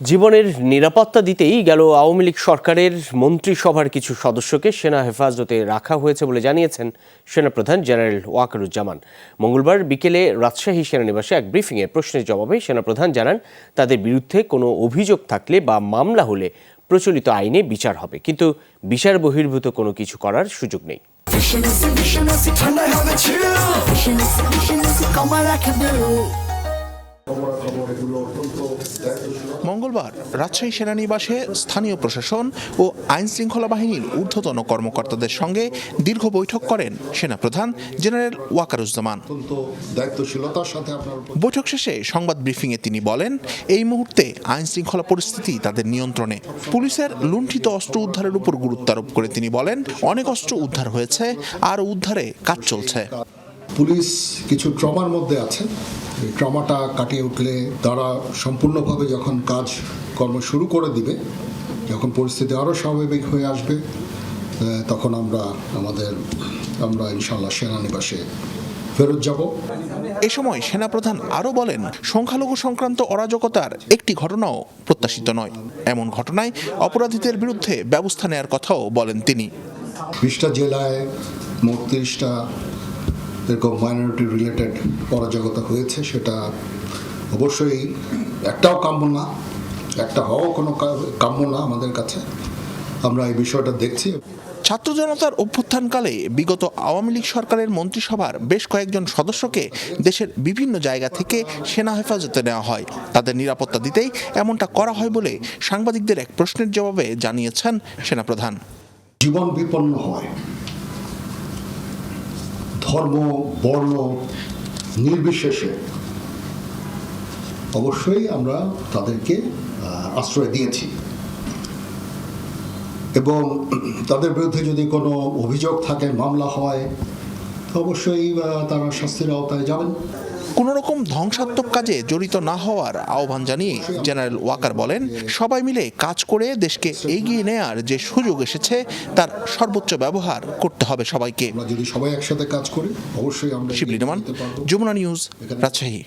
জীবনের নিরাপত্তা দিতেই গেল আওয়ামী লীগ সরকারের মন্ত্রিসভার কিছু সদস্যকে সেনা হেফাজতে রাখা হয়েছে বলে জানিয়েছেন সেনাপ্রধান জেনারেল ওয়াকারুজ্জামান। মঙ্গলবার বিকেলে রাজশাহী সেনানিবাসে এক ব্রিফিংয়ে প্রশ্নের জবাবে সেনাপ্রধান জানান, তাদের বিরুদ্ধে কোনো অভিযোগ থাকলে বা মামলা হলে প্রচলিত আইনে বিচার হবে। কিন্তু বিচার বহির্ভূত কোনো কিছু করার সুযোগ নেই। মঙ্গলবার রাজশাহী সেনানিবাসে স্থানীয় প্রশাসন ও আইন শৃঙ্খলা বাহিনীর ঊর্ধ্বতন কর্মকর্তাদের সঙ্গে দীর্ঘ বৈঠক করেন সেনাপ্রধান জেনারেল ওয়াকারুজ্জামান। বৈঠক শেষে সংবাদ ব্রিফিংয়ে তিনি বলেন, এই মুহূর্তে আইন শৃঙ্খলা পরিস্থিতি তাদের নিয়ন্ত্রণে। পুলিশের লুণ্ঠিত অস্ত্র উদ্ধারের উপর গুরুত্ব আরোপ করে তিনি বলেন, অনেক অস্ত্র উদ্ধার হয়েছে আর উদ্ধারে কাজ চলছে। পুলিশ কিছু ট্রমার মধ্যে আছে। এই ট্রমাটা কাটিয়ে উঠলে তারা সম্পূর্ণভাবে যখন কাজ কর্ম শুরু করে দিবে যখন পরিস্থিতি আরও স্বাভাবিক হয়ে আসবে তখন আমরা আমাদের আমরা ইনশাল্লাহ সেনানিবাসে ফেরত যাব। এ সময় সেনাপ্রধান আরও বলেন সংখ্যালঘু সংক্রান্ত অরাজকতার একটি ঘটনাও প্রত্যাশিত নয়। এমন ঘটনায় অপরাধীদের বিরুদ্ধে ব্যবস্থা নেয়ার কথাও বলেন তিনি। বিশটা জেলায় মোট তিরিশটা এরকম মাইনরিটি রিলেটেড অরাজকতা হয়েছে সেটা অবশ্যই একটাও কাম্য না একটা হওয়া কোনো কাম্য না আমাদের কাছে। আমরা এই বিষয়টা দেখছি। ছাত্র জনতার অভ্যুত্থানকালে বিগত আওয়ামী লীগ সরকারের মন্ত্রিসভার বেশ কয়েকজন সদস্যকে দেশের বিভিন্ন জায়গা থেকে সেনা হেফাজতে নেওয়া হয়। তাদের নিরাপত্তা দিতেই এমনটা করা হয় বলে সাংবাদিকদের এক প্রশ্নের জবাবে জানিয়েছেন সেনাপ্রধান। জীবন বিপন্ন হয়। ধর্ম, বর্ণ নির্বিশেষে অবশ্যই আমরা তাদেরকে আশ্রয় দিয়েছি। এবং তাদের বিরুদ্ধে যদি কোনো অভিযোগ থাকে, মামলা হয় অবশ্যই তারা শাস্তির আওতায় যাবেন। কোনো রকম ধ্বংসাত্মক কাজে জড়িত না হওয়ার আহ্বান জানিয়ে জেনারেল ওয়াকার বলেন সবাই মিলে কাজ করে দেশকে এগিয়ে নেয়ার যে সুযোগ এসেছে তার সর্বোচ্চ ব্যবহার করতে হবে সবাইকে। যদি সবাই একসাথে কাজ করি অবশ্যই আমরা শিবলি। যমুনা নিউজ রাজশাহী।